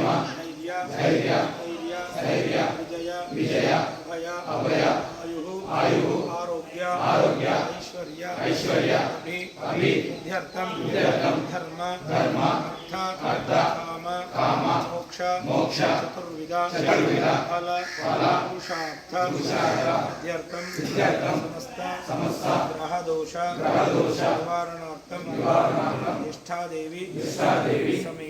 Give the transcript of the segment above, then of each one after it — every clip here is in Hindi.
ಧೈರ್ಯ ಧೈರ್ಯ ಸ್ಥೈರ್ಯ ವಿಜಯ ಅಭಯ ಅಭಯ ಆಯು ಆರೋಗ್ಯ ಆರೋಗ್ಯ ಐಶ್ವರ್ಯ ಐಶ್ವರ್ಯ ಅಭಿ ಅಭಿ ವಿದ್ಯಾರ್ಥಂ ವಿದ್ಯಾರ್ಥಂ ಧರ್ಮ ಧರ್ಮ ಅರ್ಥ ಅರ್ಥ ಕಾಮ ಕಾಮ ಮೋಕ್ಷ ಮೋಕ್ಷ ಚತುರ್ವಿಧ ಚತುರ್ವಿಧ ಫಲ ಫಲ ಪುರುಷಾರ್ಥ ಪುರುಷಾರ್ಥ ವಿದ್ಯಾರ್ಥಂ ವಿದ್ಯಾರ್ಥಂ ಸಮಸ್ತ ಸಮಸ್ತ ಗ್ರಹ ದೋಷ ಗ್ರಹ ದೋಷ ನಿವಾರಣಾರ್ಥಂ ನಿವಾರಣಾರ್ಥಂ ನಿಷ್ಠಾದೇವಿ ನಿಷ್ಠಾದೇವಿ ಸಮೇ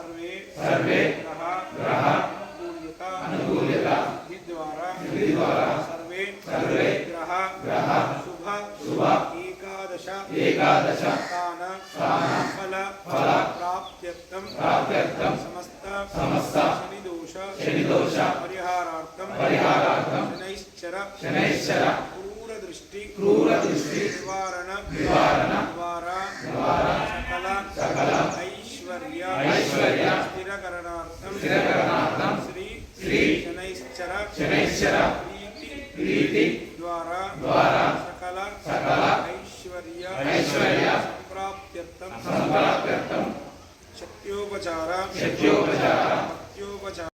सर्वे ग्रह ग्रह शुभ शुभ एकादश एकादश स्थान स्थान फल फल प्राप्त्यर्थम प्राप्त्यर्थम समस्त समस्त शनि दोष शनि दोष परिहारार्थम परिहारार्थम शनैश्चर शनैश्चर क्रूर दृष्टि क्रूर दृष्टि निवारण निवारण द्वारा द्वारा सकल सकल ऐश्वर्य ऐश्वर्य स्थिरकरणार्थम स्थिरकरणार्थम श्री श्री शनैश्चर शनैश्चर प्रीति द्वारा द्वारा सकल सकल ऐश्वर्य ऐश्वर्य संप्राप्त्यर्थम संप्राप्त्यर्थम शक्त्योपचार शक्त्योपचार भक्त्योपचार